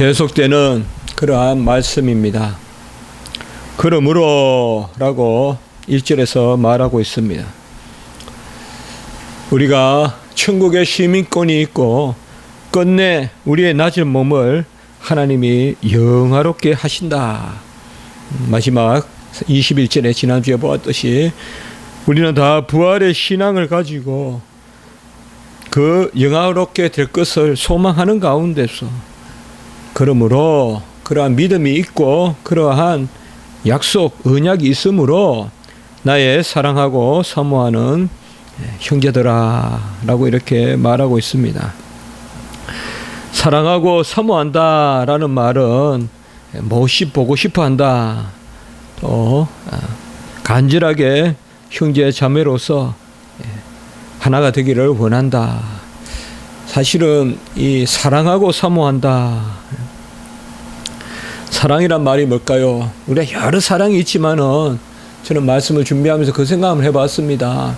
계속되는 그러한 말씀입니다. 그러므로 라고 1절에서 말하고 있습니다. 우리가 천국의 시민권이 있고 끝내 우리의 낮은 몸을 하나님이 영화롭게 하신다. 마지막 21절에 지난주에 보았듯이 우리는 다 부활의 신앙을 가지고 그 영화롭게 될 것을 소망하는 가운데서 그러므로 그러한 믿음이 있고 그러한 약속, 언약이 있으므로 나의 사랑하고 사모하는 형제들아 라고 이렇게 말하고 있습니다. 사랑하고 사모한다 라는 말은 못이 보고 싶어 한다. 또 아, 간절하게 형제 자매로서 하나가 되기를 원한다. 사실은 이 사랑하고 사모한다. 사랑이란 말이 뭘까요? 우리가 여러 사랑이 있지만은 저는 말씀을 준비하면서 그 생각을 해봤습니다.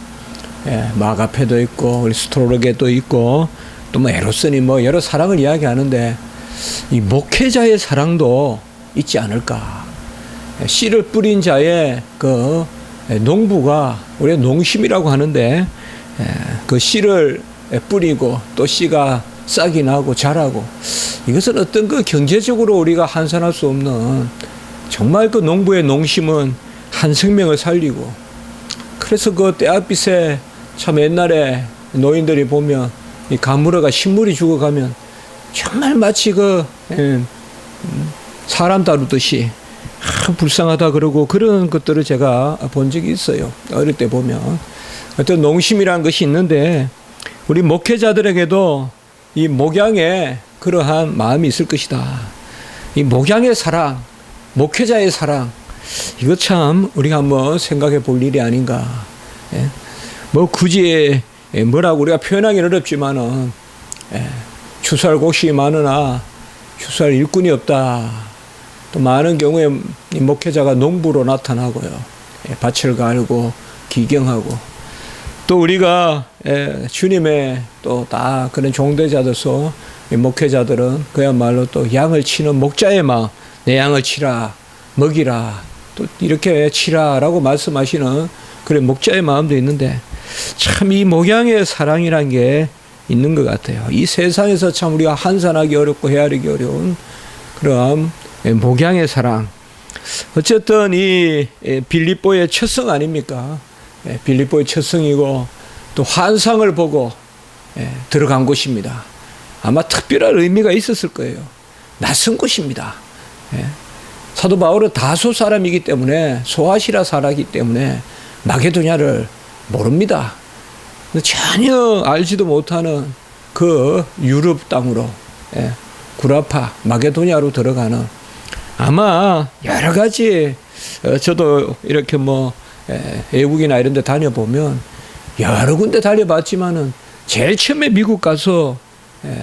예, 마가페도 있고 우리 스토로게도 있고 또 뭐 에로스니 뭐 여러 사랑을 이야기하는데 이 목회자의 사랑도 있지 않을까? 예, 씨를 뿌린 자의 그 농부가 우리가 농심이라고 하는데 예, 그 씨를 뿌리고 또 씨가 싹이 나고 자라고. 이것은 어떤 그 경제적으로 우리가 환산할 수 없는 정말 그 농부의 농심은 한 생명을 살리고. 그래서 그 때앗빛에 참 옛날에 노인들이 보면 이 가물어가 식물이 죽어가면 정말 마치 그 음, 사람 다루듯이 아, 불쌍하다 그러고 그런 것들을 제가 본 적이 있어요. 어릴 때 보면. 어떤 농심이라는 것이 있는데 우리 목회자들에게도 이 목양에 그러한 마음이 있을 것이다. 이 목양의 사랑, 목회자의 사랑, 이거 참 우리가 한번 생각해 볼 일이 아닌가. 예? 뭐 굳이 뭐라고 우리가 표현하기는 어렵지만은 예, 추수할 곡식이 많으나 추수할 일꾼이 없다. 또 많은 경우에 이 목회자가 농부로 나타나고요. 예, 밭을 갈고 기경하고 또 우리가 예, 주님의 또 다 그런 종대자들서 목회자들은 그야말로 또 양을 치는 목자의 마음, 내 양을 치라, 먹이라, 또 이렇게 치라라고 말씀하시는 그런 목자의 마음도 있는데 참 이 목양의 사랑이란 게 있는 것 같아요. 이 세상에서 참 우리가 한산하기 어렵고 헤아리기 어려운 그런 목양의 사랑. 어쨌든 이 빌립보의 첫성 아닙니까? 빌립보의 첫성이고 또 환상을 보고 들어간 곳입니다. 아마 특별한 의미가 있었을 거예요. 낯선 곳입니다. 사도 바울은 다소 사람이기 때문에 소아시라 사라기 때문에 마게도냐를 모릅니다. 전혀 알지도 못하는 그 유럽 땅으로 예, 구라파 마게도냐로 들어가는 아마 여러 가지 어, 저도 이렇게 뭐 예, 외국이나 이런 데 다녀보면 여러 군데 다녀봤지만은 제일 처음에 미국 가서 예,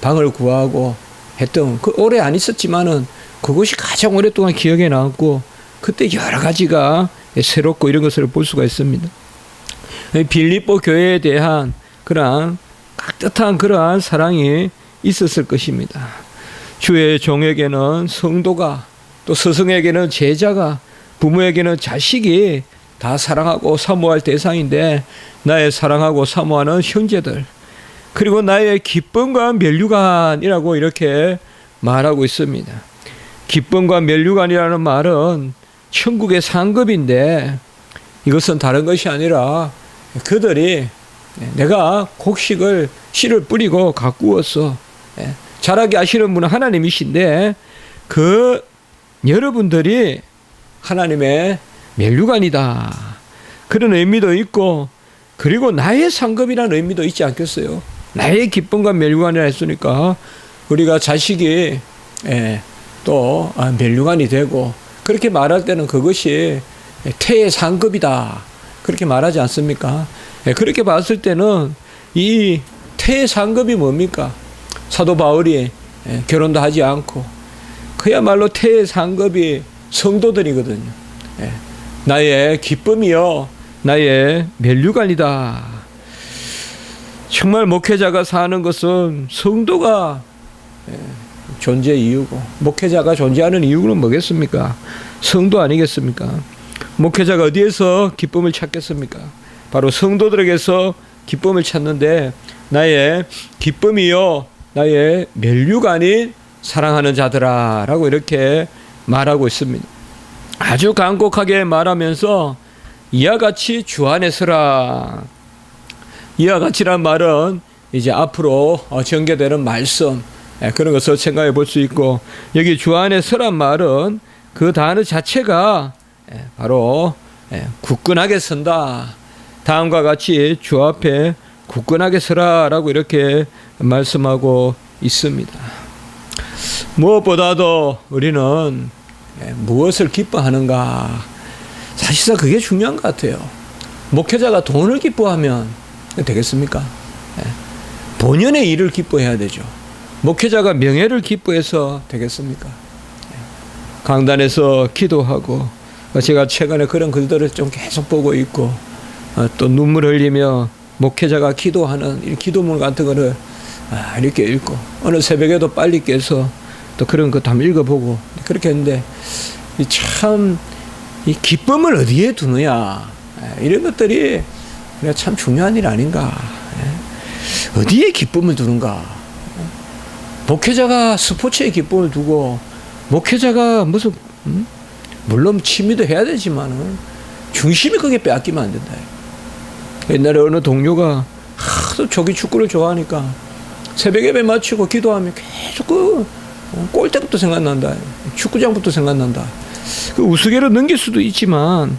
방을 구하고 했던 그 오래 안 있었지만은 그것이 가장 오랫동안 기억에 남고 그때 여러 가지가 새롭고 이런 것을 볼 수가 있습니다. 빌립보 교회에 대한 그러한 깍듯한 그러한 사랑이 있었을 것입니다. 주의 종에게는 성도가 또 스승에게는 제자가 부모에게는 자식이 다 사랑하고 사모할 대상인데 나의 사랑하고 사모하는 형제들 그리고 나의 기쁨과 멸류관이라고 이렇게 말하고 있습니다. 기쁨과 멸류관이라는 말은 천국의 상급인데 이것은 다른 것이 아니라 그들이 내가 곡식을 씨를 뿌리고 가꾸어서 예, 자라게 하시는 분은 하나님이신데 그 여러분들이 하나님의 멸류관이다. 그런 의미도 있고 그리고 나의 상급이라는 의미도 있지 않겠어요? 나의 기쁨과 멸류관이라 했으니까 우리가 자식이 예, 또 아, 멸류관이 되고 그렇게 말할 때는 그것이 태의 상급이다. 그렇게 말하지 않습니까? 예, 그렇게 봤을 때는 이 태의 상급이 뭡니까? 사도 바울이 예, 결혼도 하지 않고 그야말로 태의 상급이 성도들이거든요. 예, 나의 기쁨이요, 나의 멸류관이다. 정말 목회자가 사는 것은 성도가 존재 이유고 목회자가 존재하는 이유는 뭐겠습니까? 성도 아니겠습니까? 목회자가 어디에서 기쁨을 찾겠습니까? 바로 성도들에게서 기쁨을 찾는데 나의 기쁨이요 나의 아닌 사랑하는 자들아라고 이렇게 말하고 있습니다. 아주 간곡하게 말하면서 이와 같이 주 안에 서라. 이와 같이란 말은 이제 앞으로 어, 전개되는 말씀 예, 그런 것을 생각해 볼 수 있고 여기 주 안에 서란 말은 그 단어 자체가 예, 바로 예, 굳건하게 선다. 다음과 같이 주 앞에 굳건하게 서라라고 이렇게 말씀하고 있습니다. 무엇보다도 우리는 예, 무엇을 기뻐하는가 사실상 그게 중요한 것 같아요. 목회자가 돈을 기뻐하면 되겠습니까? 예. 본연의 일을 기뻐해야 되죠. 목회자가 명예를 기뻐해서 되겠습니까? 예. 강단에서 기도하고 제가 최근에 그런 글들을 좀 계속 보고 있고 어, 또 눈물 흘리며 목회자가 기도하는 이 기도문 같은 거를 아, 이렇게 읽고 어느 새벽에도 빨리 깨서 또 그런 것도 한번 읽어보고 그렇게 했는데 참 이 기쁨을 어디에 두느냐 예, 이런 것들이 참 중요한 일 아닌가 예. 어디에 기쁨을 두는가 예. 목회자가 스포츠에 기쁨을 두고 목회자가 무슨 음? 물론 취미도 해야 되지만은 중심이 거기에 빼앗기면 안 된다. 옛날에 어느 동료가 하도 조기 축구를 좋아하니까 새벽 예배 마치고 기도하면 계속 그 어, 골대부터 생각난다. 축구장부터 생각난다. 그 우스개로 넘길 수도 있지만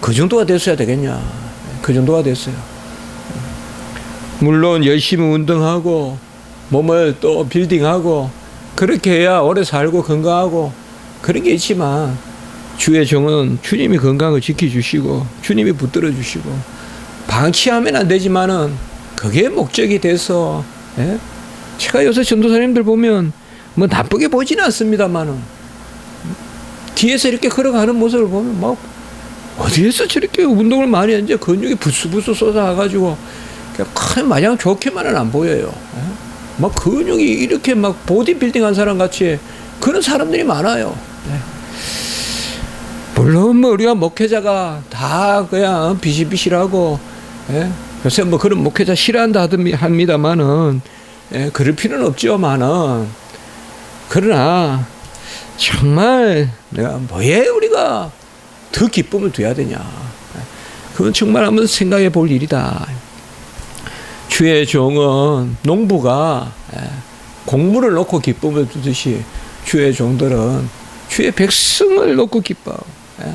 그 정도가 됐어야 되겠냐. 그 정도가 됐어요. 물론 열심히 운동하고 몸을 또 빌딩하고 그렇게 해야 오래 살고 건강하고 그런 게 있지만 주의 종은 주님이 건강을 지켜주시고 주님이 붙들어 주시고 방치하면 안 되지만은 그게 목적이 돼서 예? 제가 요새 전도사님들 보면 뭐 나쁘게 보지는 않습니다만은 뒤에서 이렇게 걸어가는 모습을 보면 막 어디에서 저렇게 운동을 많이 했는지 근육이 부스부스 쏟아가지고 큰 마냥 좋게만은 안 보여요. 예? 막 근육이 이렇게 막 보디빌딩 한 사람 같이 그런 사람들이 많아요. 예. 물론 뭐 우리가 목회자가 다 그냥 비실비실하고 예? 요새 뭐 그런 목회자 싫어한다 합니다만은 예, 그럴 필요는 없지만은 그러나 정말 내가 뭐에 우리가 더 기쁨을 둬야 되냐 그건 정말 한번 생각해 볼 일이다 주의 종은 농부가 예, 곡물을 놓고 기쁨을 두듯이 주의 종들은 주의 백성을 놓고 기뻐 예.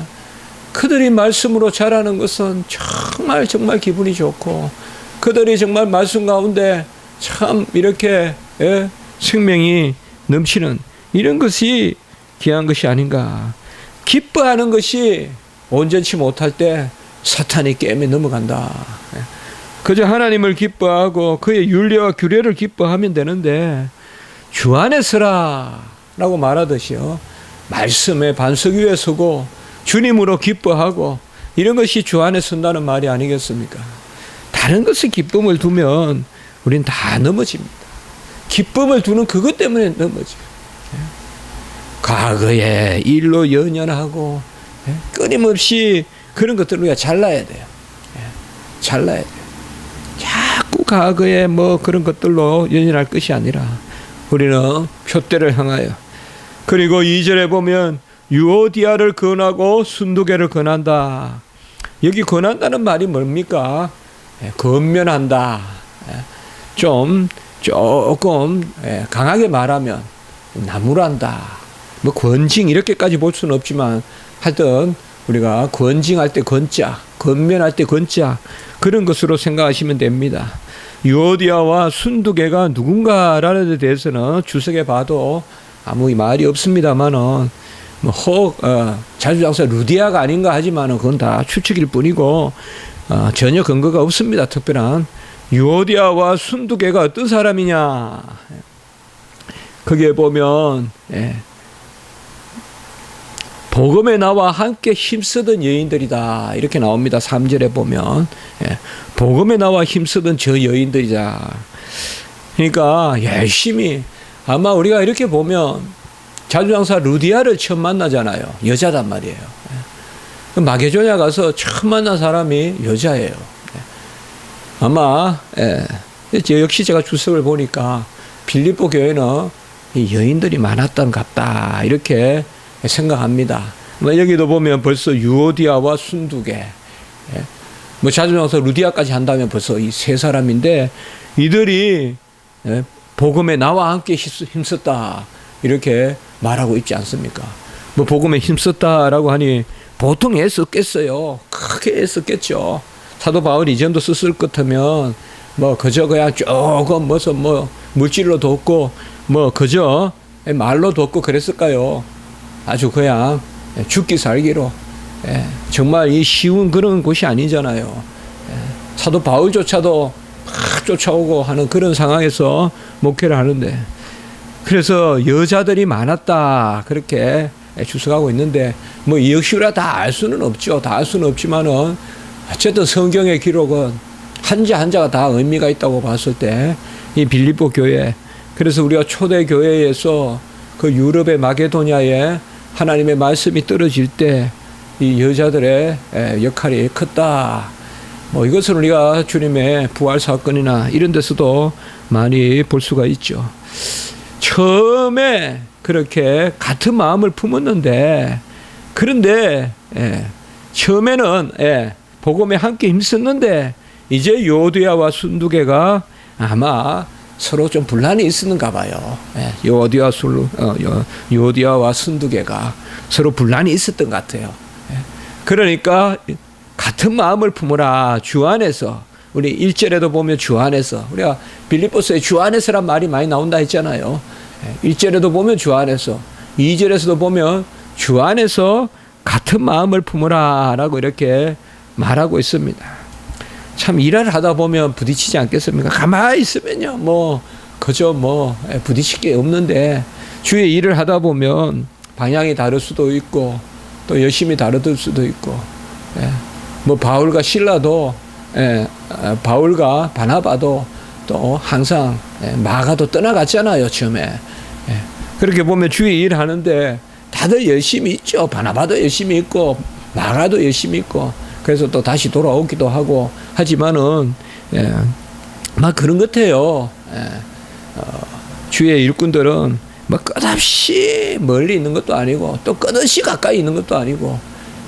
그들이 말씀으로 자라는 것은 정말 정말 기분이 좋고 그들이 정말 말씀 가운데 참 이렇게 예, 생명이 넘치는 이런 것이 귀한 것이 아닌가. 기뻐하는 것이 온전치 못할 때 사탄이 게임에 넘어간다. 예. 그저 하나님을 기뻐하고 그의 윤리와 규례를 기뻐하면 되는데 주 안에 서라 라고 말하듯이요. 말씀의 반석 위에 서고 주님으로 기뻐하고 이런 것이 주 안에 선다는 말이 아니겠습니까? 다른 것에 기쁨을 두면 우린 다 넘어집니다. 기쁨을 두는 그것 때문에 넘어져요. 예. 과거에 일로 연연하고 예. 끊임없이 그런 것들을 우리가 잘라야 돼요. 예. 잘라야 돼요. 자꾸 과거에 뭐 그런 것들로 연연할 것이 아니라 우리는 표대를 향하여 그리고 이절에 보면 유오디아를 건하고 순두개를 건한다. 여기 건한다는 말이 뭡니까? 예, 건면한다. 예, 좀 조금 예, 강하게 말하면 나무란다. 뭐 권징 이렇게까지 볼 수는 없지만 하여튼 우리가 권징할 때 건자, 건면할 때 건자 그런 것으로 생각하시면 됩니다. 유오디아와 순두개가 누군가라는 데 대해서는 주석에 봐도 아무 말이 없습니다만은 뭐 혹, 어, 자주장사 루디아가 아닌가 하지만은 그건 다 추측일 뿐이고, 어, 전혀 근거가 없습니다. 특별한. 유오디아와 순두개가 어떤 사람이냐. 거기에 보면, 예. 복음에 나와 함께 힘쓰던 여인들이다. 이렇게 나옵니다. 3절에 보면. 예. 복음에 나와 힘쓰던 저 여인들이자. 그러니까 열심히 아마 우리가 이렇게 보면 자주장사 루디아를 처음 만나잖아요. 여자단 말이에요. 예. 그 마게조냐 가서 처음 만난 사람이 여자예요. 예. 아마 예. 저 역시 제가 주석을 보니까 빌립보 교회는 이 여인들이 많았던 같다 이렇게 생각합니다. 뭐 여기도 보면 벌써 유오디아와 순두개, 예. 뭐 자주장사 루디아까지 한다면 벌써 이 세 사람인데 이들이 예, 복음에 나와 함께 힘썼다 이렇게 말하고 있지 않습니까? 뭐 복음에 힘썼다라고 하니 보통 애썼겠어요. 크게 애썼겠죠. 사도 바울이 이 정도 썼을 것 같으면 뭐 그저 그냥 조금 무슨 뭐 물질로 돕고 뭐 그저 말로 돕고 그랬을까요? 아주 그냥 죽기 살기로 예, 정말 이 쉬운 그런 곳이 아니잖아요. 예, 사도 바울조차도 막 쫓아오고 하는 그런 상황에서 목회를 하는데 그래서 여자들이 많았다 그렇게 주석하고 있는데 뭐 역시 우리가 다알 수는 없죠. 다 알 수는 없지만은 어쨌든 성경의 기록은 한자 한자가 다 의미가 있다고 봤을 때 이 빌립보 교회 그래서 우리가 초대 교회에서 그 유럽의 마게도냐에 하나님의 말씀이 떨어질 때 이 여자들의 에, 역할이 컸다. 뭐 이것을 우리가 주님의 부활 사건이나 이런 데서도 많이 볼 수가 있죠. 처음에 그렇게 같은 마음을 품었는데 그런데 예, 처음에는 예, 복음에 함께 힘썼는데 이제 요디아와 순두개가 아마 서로 좀 분란이 있었는가 봐요. 예, 요디아 순 어, 요, 요디아와 순두개가 서로 분란이 있었던 것 같아요. 예, 그러니까 같은 마음을 품으라 주 안에서 우리 일절에도 보면 주 안에서 우리가 빌립보서에 주 안에서란 말이 많이 나온다 했잖아요. 예, 1절에도 보면 주 안에서 2절에서도 보면 주 안에서 같은 마음을 품으라라고 이렇게 말하고 있습니다. 참 일을 하다 보면 부딪히지 않겠습니까? 가만히 있으면요, 뭐 그저 뭐 예, 부딪힐 게 없는데 주의 일을 하다 보면 방향이 다를 수도 있고 또 열심히 다르들 수도 있고 예, 뭐 바울과 신라도 예, 아, 바울과 바나바도 또 항상 예, 마가도 떠나갔잖아요 처음에 예, 그렇게 보면 주의 일 하는데 다들 열심히 있죠 바나바도 열심히 있고 마가도 열심히 있고 그래서 또 다시 돌아오기도 하고 하지만은 예, 막 그런 것 같아요 예, 어, 주의 일꾼들은 뭐 끝없이 멀리 있는 것도 아니고 또 끝없이 가까이 있는 것도 아니고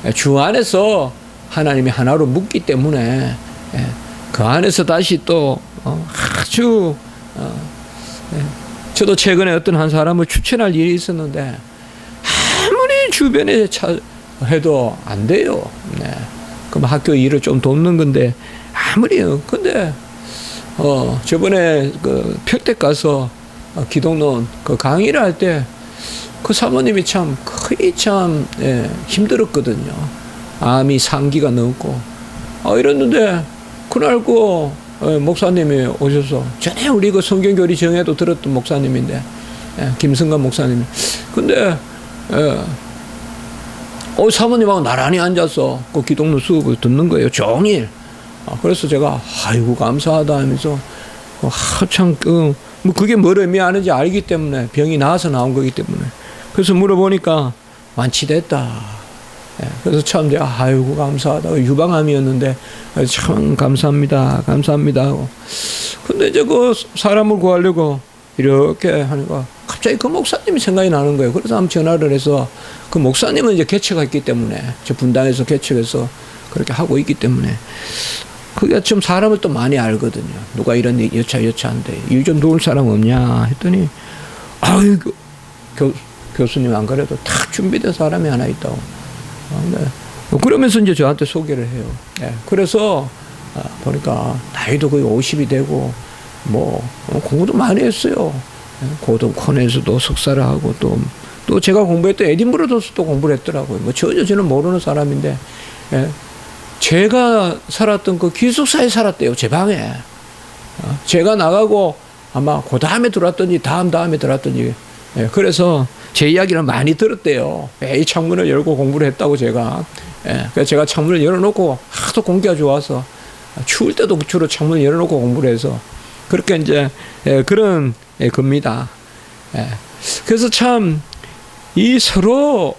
예, 주 안에서 하나님이 하나로 묶기 때문에 예, 그 안에서 다시 또 어, 아주 어, 예, 저도 최근에 어떤 한 사람을 추천할 일이 있었는데 아무리 주변에 차, 해도 안 돼요. 네. 그럼 학교 일을 좀 돕는 건데 아무리 근데 어 저번에 그 평택 가서 어, 기독론 그 강의를 할 때 그 사모님이 참 거의 참 예, 힘들었거든요. 암이 상기가 넘고 어, 이랬는데 그날 그 어, 목사님이 오셔서 전에 우리 그 성경 교리 정회도 들었던 목사님인데 예, 김승관 목사님. 근데 예, 어, 사모님하고 나란히 앉아서 그 기독론 수업을 듣는 거예요. 종일. 아, 그래서 제가 아이고 감사하다 하면서 어, 한참 그, 뭐 그게 뭘 의미하는지 알기 때문에 병이 나아서 나온 거기 때문에 그래서 물어보니까 완치됐다. 예, 그래서 참 제가 아이고 감사하다 유방암이었는데 아, 참 감사합니다 감사합니다 하고 근데 이제 그 사람을 구하려고 이렇게 하니까 갑자기 그 목사님이 생각이 나는 거예요 그래서 한번 전화를 해서 그 목사님은 이제 개척가 있기 때문에 저 분당에서 개척해서 그렇게 하고 있기 때문에 그게 좀 사람을 또 많이 알거든요 누가 이런 일 여차 여차한데 일 좀 도울 사람 없냐 했더니 아이고 교, 교수님 안 그래도 탁 준비된 사람이 하나 있다고 아, 네. 뭐 그러면서 이제 저한테 소개를 해요. 예. 그래서 아, 보니까 나이도 거의 50이 되고 뭐 어, 공부도 많이 했어요. 예. 고등 콘에서도 석사를 하고 또, 또 제가 공부했던 에딘버러에서 또 공부를 했더라고요. 뭐 전혀 저는 모르는 사람인데 예. 제가 살았던 그 기숙사에 살았대요. 제 방에. 어, 제가 나가고 아마 그 다음에 들어왔더니 다음 다음에 들어왔더니 예, 그래서 제 이야기를 많이 들었대요. 매일 창문을 열고 공부를 했다고 제가. 예, 그래서 제가 창문을 열어놓고 하도 공기가 좋아서 추울 때도 주로 창문을 열어놓고 공부를 해서 그렇게 이제 예, 그런 예, 겁니다. 예. 그래서 참 이 서로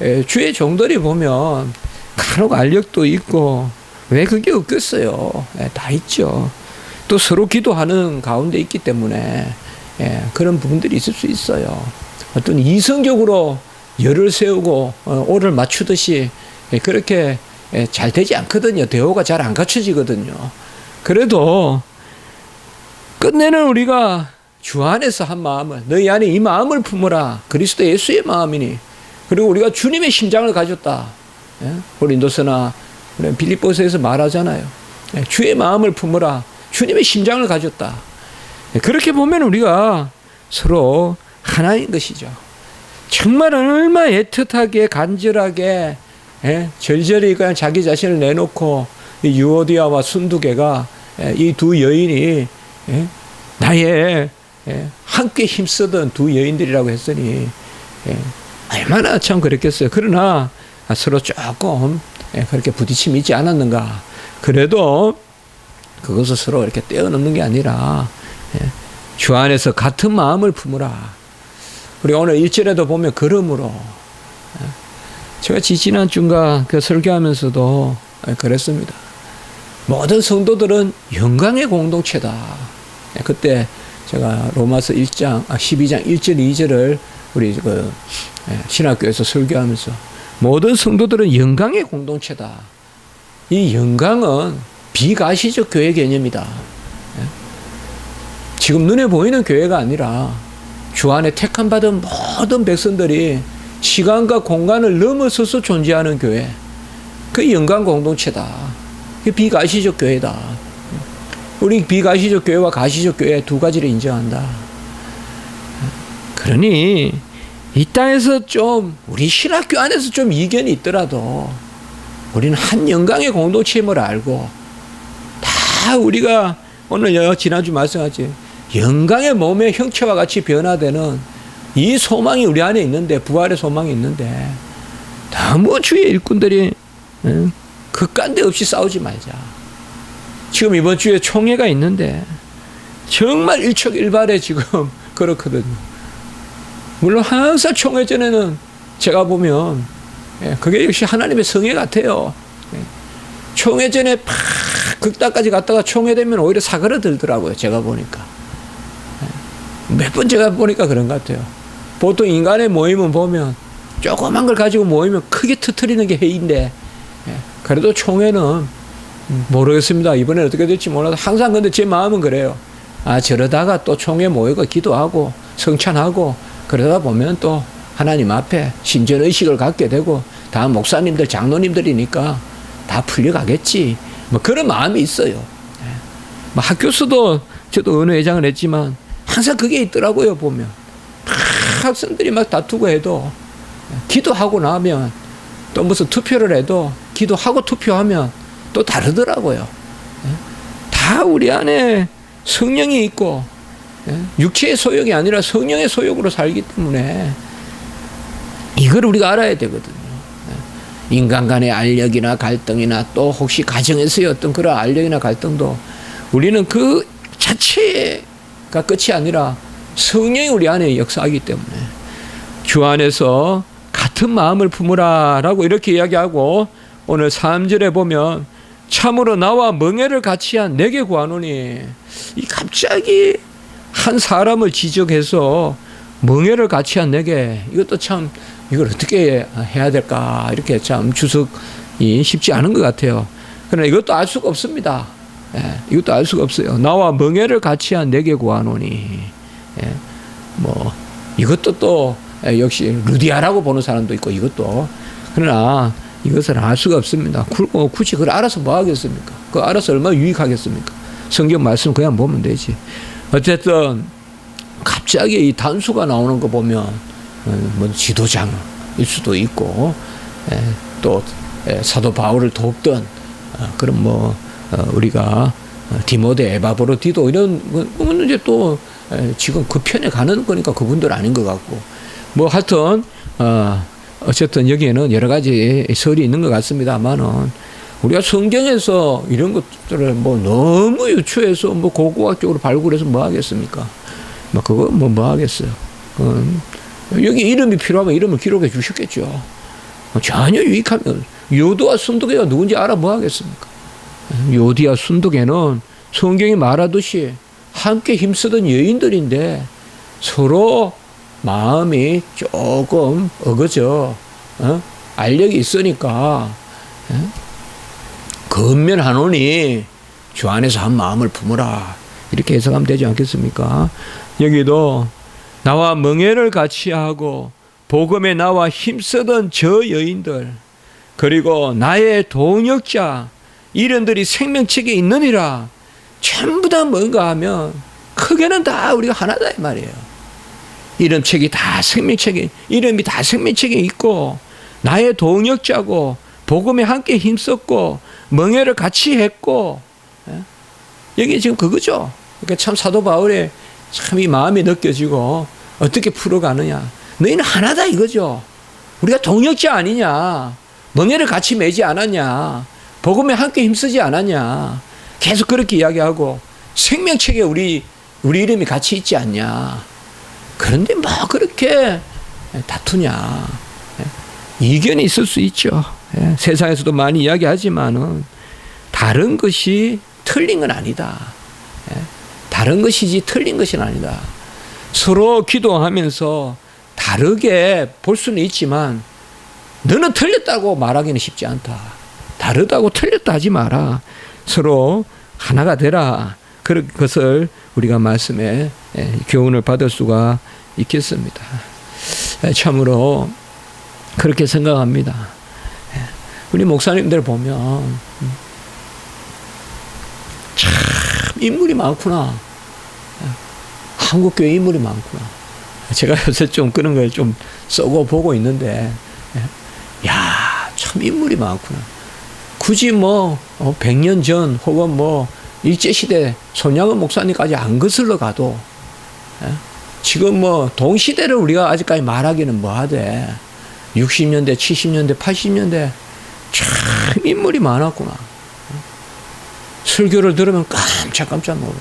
예, 주의 종들이 보면 간혹 알력도 있고 왜 그게 없겠어요? 예, 다 있죠. 또 서로 기도하는 가운데 있기 때문에 예, 그런 부분들이 있을 수 있어요. 어떤 이성적으로 열을 세우고 어, 오를 맞추듯이 예, 그렇게 예, 잘 되지 않거든요. 대호가 잘 안 갖춰지거든요. 그래도 끝내는 우리가 주 안에서 한 마음을 너희 안에 이 마음을 품어라. 그리스도 예수의 마음이니. 그리고 우리가 주님의 심장을 가졌다. 예? 고린도서나 빌립보서에서 말하잖아요. 예, 주의 마음을 품어라. 주님의 심장을 가졌다. 예, 그렇게 보면 우리가 서로 하나인 것이죠. 정말 얼마 애틋하게 간절하게 예? 절절히 그냥 자기 자신을 내놓고 이 유오디아와 순두개가 이 두 여인이 예? 나의 예, 함께 힘쓰던 두 여인들이라고 했으니 예, 얼마나 참 그랬겠어요. 그러나 서로 조금 예, 그렇게 부딪힘이 있지 않았는가. 그래도 그것을 서로 이렇게 떼어놓는 게 아니라 예, 주 안에서 같은 마음을 품으라. 우리 오늘 일절에도 보면 걸음으로 예, 제가 지지난 주인가 그 설교하면서도 예, 그랬습니다. 모든 성도들은 영광의 공동체다. 예, 그때 제가 로마서 1장, 아, 12장 1절, 2절을 우리 그 예, 신학교에서 설교하면서 모든 성도들은 영광의 공동체다. 이 영광은 비가시적 교회 개념이다. 예. 지금 눈에 보이는 교회가 아니라 주 안에 택함 받은 모든 백성들이 시간과 공간을 넘어서서 존재하는 교회. 그 영광 공동체다. 그 비가시적 교회다. 우리 비가시적 교회와 가시적 교회 두 가지를 인정한다. 그러니 이 땅에서 좀 우리 신학교 안에서 좀 이견이 있더라도 우리는 한 영광의 공동체임을 알고 다 우리가 오늘 지난주 말씀하지 영광의 몸의 형체와 같이 변화되는 이 소망이 우리 안에 있는데 부활의 소망이 있는데 너무 주의 일꾼들이 극간데 없이 싸우지 말자. 지금 이번 주에 총회가 있는데 정말 일촉일발에 지금 그렇거든요. 물론 항상 총회 전에는 제가 보면 예, 그게 역시 하나님의 성애 같아요. 예. 총회 전에 팍 극단까지 갔다가 총회 되면 오히려 사그러들더라고요. 제가 보니까 예. 몇번 제가 보니까 그런 것 같아요. 보통 인간의 모임은 보면 조그만 걸 가지고 모이면 크게 터트리는 게 회의인데 그래도 총회는 모르겠습니다. 이번에 어떻게 될지 몰라도 항상 근데 제 마음은 그래요. 아 저러다가 또 총회 모이고 기도하고 성찬하고 그러다 보면 또 하나님 앞에 신전 의식을 갖게 되고 다 목사님들 장로님들이니까 다 풀려가겠지. 뭐 그런 마음이 있어요. 뭐 학교수도 저도 어느 회장을 했지만 항상 그게 있더라고요 보면 학생들이 막 다투고 해도 기도하고 나면 또 무슨 투표를 해도 기도하고 투표하면 또 다르더라고요. 다 우리 안에 성령이 있고 육체의 소욕이 아니라 성령의 소욕으로 살기 때문에 이걸 우리가 알아야 되거든요. 인간 간의 알력이나 갈등이나 또 혹시 가정에서의 어떤 그런 알력이나 갈등도 우리는 그 자체가 끝이 아니라 성령이 우리 안에 역사하기 때문에 주 안에서 같은 마음을 품으라라고 이렇게 이야기하고 오늘 3절에 보면 참으로 나와 멍해를 같이 한 내게 구하노니 이 갑자기 한 사람을 지적해서 멍해를 같이 한 내게 이것도 참 이걸 어떻게 해야 될까 이렇게 참 주석이 쉽지 않은 것 같아요. 그러나 이것도 알 수가 없습니다. 예, 이것도 알 수가 없어요. 나와 멍해를 같이 한 내게 구하노니 예, 뭐 이것도 또 역시 루디아라고 보는 사람도 있고 이것도 그러나 이것을 알 수가 없습니다. 어, 굳이 그걸 알아서 뭐 하겠습니까? 그 알아서 얼마나 유익하겠습니까? 성경 말씀 그냥 보면 되지. 어쨌든 갑자기 이 단수가 나오는 거 보면 어, 뭐 지도장일 수도 있고 예, 또 예, 사도 바울을 돕던 어, 그런 뭐 우리가 디모데 에바브로 디도 이런 건 이제 또 지금 그 편에 가는 거니까 그분들 아닌 것 같고 뭐 하여튼 어 어쨌든 여기에는 여러 가지 설이 있는 것 같습니다만은 우리가 성경에서 이런 것들을 뭐 너무 유추해서 뭐 고고학적으로 발굴해서 뭐 하겠습니까? 뭐 그거 뭐, 뭐 하겠어요. 어, 여기 이름이 필요하면 이름을 기록해 주셨겠죠. 어, 전혀 유익하면 요도와 순도계가 누군지 알아 뭐 하겠습니까? 요디와 순도계는 성경이 말하듯이 함께 힘쓰던 여인들인데 서로 마음이 조금 어거져 어? 알력이 있으니까 어? 건면하노니 주 안에서 한 마음을 품으라 이렇게 해석하면 되지 않겠습니까? 여기도 나와 멍해를 같이 하고 복음에 나와 힘쓰던 저 여인들 그리고 나의 동역자 이런들이 생명책에 있느니라 전부 다 뭔가 하면 크게는 다 우리가 하나다 이 말이에요. 이름책이 다 생명책에 이름이 다 생명책에 있고 나의 동역자고 복음에 함께 힘썼고 멍해를 같이 했고 예? 여기 지금 그거죠. 그러니까 참 사도 바울의 참 이 마음이 느껴지고 어떻게 풀어가느냐. 너희는 하나다 이거죠. 우리가 동역자 아니냐. 멍해를 같이 매지 않았냐. 복음에 함께 힘쓰지 않았냐. 계속 그렇게 이야기하고 생명책에 우리 우리 이름이 같이 있지 않냐. 그런데 뭐 그렇게 다투냐. 예? 이견이 있을 수 있죠. 예, 세상에서도 많이 이야기하지만은 다른 것이 틀린 건 아니다. 예, 다른 것이지 틀린 것은 아니다. 서로 기도하면서 다르게 볼 수는 있지만 너는 틀렸다고 말하기는 쉽지 않다. 다르다고 틀렸다 하지 마라. 서로 하나가 되라. 그런 것을 우리가 말씀에 예, 교훈을 받을 수가 있겠습니다. 예, 참으로 그렇게 생각합니다. 예, 우리 목사님들 보면 음, 참 인물이 많구나. 한국 교회 인물이 많구나. 제가 요새 좀 그런 걸 좀 써고 보고 있는데, 야, 참 인물이 많구나. 굳이 뭐, 어, 100년 전 혹은 뭐, 일제 시대 손양은 목사님까지 안 거슬러 가도, 예? 지금 뭐, 동시대를 우리가 아직까지 말하기는 뭐하대. 60년대, 70년대, 80년대, 참 인물이 많았구나. 설교를 들으면 깜짝깜짝 놀라.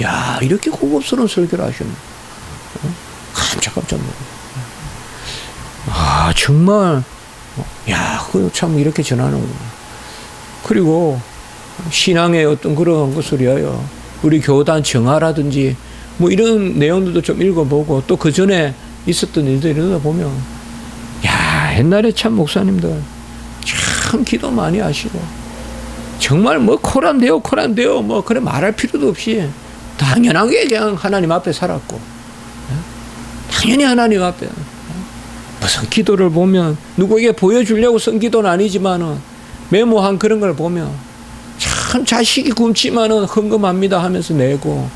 야, 이렇게 고급스러운 설교를. 어? 깜짝깜짝 놀라. 아, 정말, 야, 그참 이렇게 전하는구나. 그리고 신앙의 어떤 그런 것을 위하여 우리 교단 정화라든지 뭐 이런 내용들도 좀 읽어보고 또 그 전에 있었던 일들 이러다 보면 야, 옛날에 참 목사님들 참 기도 많이 하시고 정말 뭐 코란데요, 코란데요, 뭐 그래 말할 필요도 없이 당연하게 그냥 하나님 앞에 살았고 당연히 하나님 앞에 무슨 기도를 보면 누구에게 보여주려고 쓴 기도는 아니지만은 메모한 그런 걸 보면 참 자식이 굶지만은 헌금합니다 하면서 내고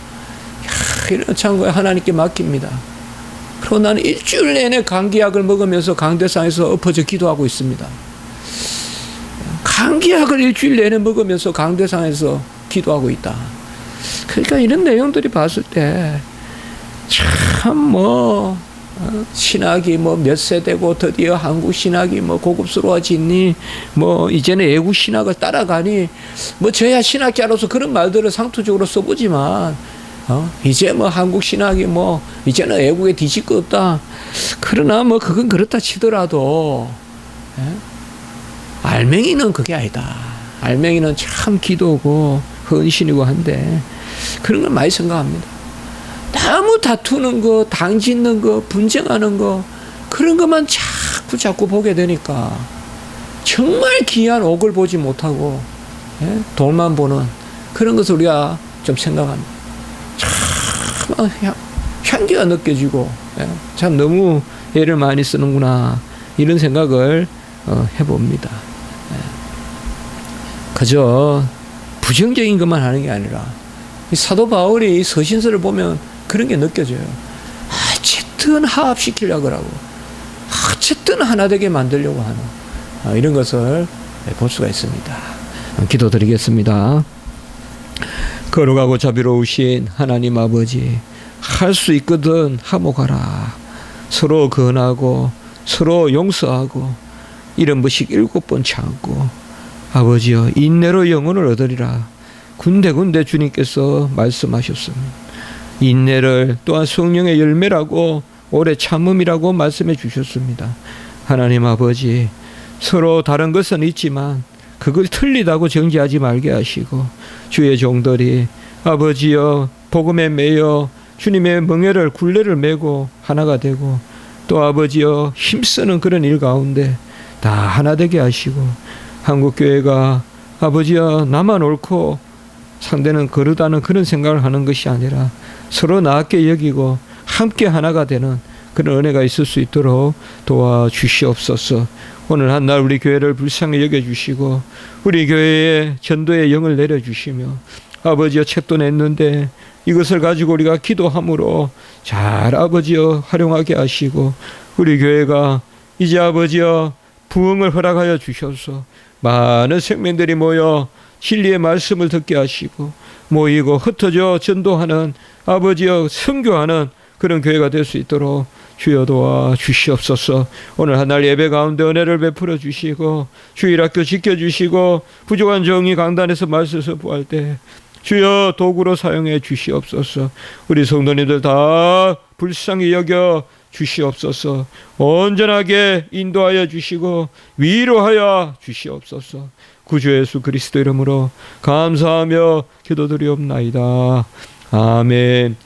야, 이런 참 하나님께 맡깁니다. 그리고 나는 일주일 내내 감기약을 먹으면서 강대상에서 엎어져 기도하고 있습니다. 감기약을 일주일 내내 먹으면서 강대상에서 기도하고 있다. 그러니까 이런 내용들이 봤을 때 참뭐 신학이 뭐 몇 세대고 드디어 한국 신학이 뭐 고급스러워지니 뭐 이제는 외국 신학을 따라가니 뭐 저야 신학자로서 그런 말들을 상투적으로 써보지만 어 이제 뭐 한국 신학이 뭐 이제는 외국에 뒤질 거 없다 그러나 뭐 그건 그렇다 치더라도 예? 알맹이는 그게 아니다 알맹이는 참 기도고 헌신이고 한데 그런 걸 많이 생각합니다. 너무 다투는 거, 당 짓는 거, 분쟁하는 거, 그런 것만 자꾸 자꾸 보게 되니까 정말 귀한 옥을 보지 못하고 예? 돌만 보는 그런 것을 우리가 좀 생각합니다. 참 향, 향기가 느껴지고 예? 참 너무 애를 많이 쓰는구나 이런 생각을 어, 해봅니다. 예. 그저 부정적인 것만 하는 게 아니라 이 사도 바울이 서신서를 보면 그런 게 느껴져요. 어쨌든 화합시키려고 하고 어쨌든 하나 되게 만들려고 하는 아, 이런 것을 볼 수가 있습니다. 기도드리겠습니다. 거룩하고 자비로우신 하나님 아버지 할 수 있거든 하모가라 서로 건하고 서로 용서하고 이런 것씩 일곱 번 참고 아버지여 인내로 영혼을 얻으리라 군데군데 주님께서 말씀하셨습니다. 인내를 또한 성령의 열매라고 오래 참음이라고 말씀해 주셨습니다. 하나님 아버지 서로 다른 것은 있지만 그걸 틀리다고 정지하지 말게 하시고 주의 종들이 아버지여 복음에 매여 주님의 멍에를 굴레를 메고 하나가 되고 또 아버지여 힘쓰는 그런 일 가운데 다 하나 되게 하시고 한국 교회가 아버지여 나만 옳고 상대는 거르다는 그런 생각을 하는 것이 아니라 서로 나게 여기고 함께 하나가 되는 그런 은혜가 있을 수 있도록 도와주시옵소서. 오늘 한 날 우리 교회를 불쌍히 여겨주시고 우리 교회에 전도의 영을 내려주시며 아버지여 책도 냈는데 이것을 가지고 우리가 기도함으로 잘 아버지여 활용하게 하시고 우리 교회가 이제 아버지여 부흥을 허락하여 주셔서 많은 생명들이 모여 진리의 말씀을 듣게 하시고 모이고 흩어져 전도하는 아버지여 선교하는 그런 교회가 될 수 있도록 주여 도와 주시옵소서. 오늘 한날 예배 가운데 은혜를 베풀어 주시고 주일학교 지켜 주시고 부족한 정의 강단에서 말씀 선포할 때 주여 도구로 사용해 주시옵소서. 우리 성도님들 다 불쌍히 여겨 주시옵소서. 온전하게 인도하여 주시고 위로하여 주시옵소서. 구주 예수 그리스도 이름으로 감사하며 기도드리옵나이다. 아멘.